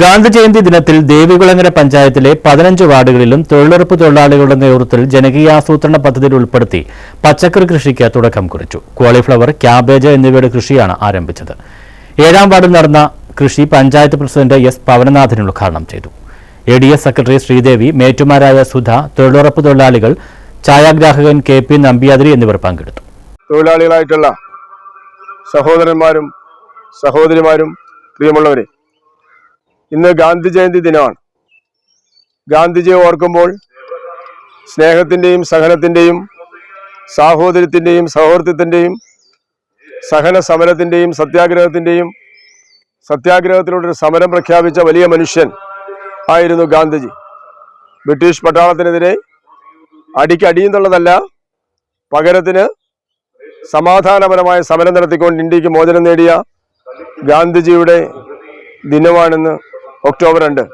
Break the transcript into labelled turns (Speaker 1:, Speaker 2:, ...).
Speaker 1: ഗാന്ധി ജയന്തി ദിനത്തിൽ ദേവികുളങ്ങര പഞ്ചായത്തിലെ പതിനഞ്ച് വാർഡുകളിലും തൊഴിലുറപ്പ് തൊഴിലാളികളുടെ നേതൃത്വത്തിൽ ജനകീയാസൂത്രണ പദ്ധതിയിൽ ഉൾപ്പെടുത്തി പച്ചക്കറി കൃഷിക്ക് തുടക്കം കുറിച്ചു. കോളിഫ്ലവർ ക്യാബേജ് എന്നിവയുടെ കൃഷിയാണ് ആരംഭിച്ചത്. ഏഴാം വാർഡിൽ നടന്ന കൃഷി പഞ്ചായത്ത് പ്രസിഡന്റ് എസ് പവനനാഥൻ ഉദ്ഘാടനം ചെയ്തു. A D S secretary Sreedevi മേറ്റുമാരായ Sudha തൊഴിലുറപ്പ് തൊഴിലാളികൾ ഛായാഗ്രാഹകൻ കെ പി നമ്പിയാതിരി എന്നിവർ പങ്കെടുത്തു.
Speaker 2: തൊഴിലാളികളായിട്ടുള്ള സഹോദരന്മാരും സഹോദരിമാരും പ്രിയമുള്ളവരെ ഇന്ന് ഗാന്ധി ജയന്തി ദിനമാണ്. ഗാന്ധിജിയെ ഓർക്കുമ്പോൾ സ്നേഹത്തിന്റെയും സഹനത്തിന്റെയും സാഹോദര്യത്തിന്റെയും സൗഹൃദത്തിന്റെയും സഹന സമരത്തിന്റെയും സത്യാഗ്രഹത്തിന്റെയും സത്യാഗ്രഹത്തിലൂടെ സമരം പ്രഖ്യാപിച്ച വലിയ മനുഷ്യൻ ആയിരുന്നു ഗാന്ധിജി. ബ്രിട്ടീഷ് പട്ടാളത്തിനെതിരെ അടിക്കടിയെന്നുള്ളതല്ല പകരത്തിന് സമാധാനപരമായ സമരം നടത്തിക്കൊണ്ട് ഇന്ത്യയ്ക്ക് മോചനം നേടിയ ഗാന്ധിജിയുടെ ദിനമാണെന്ന് ഒക്ടോബർ രണ്ട്.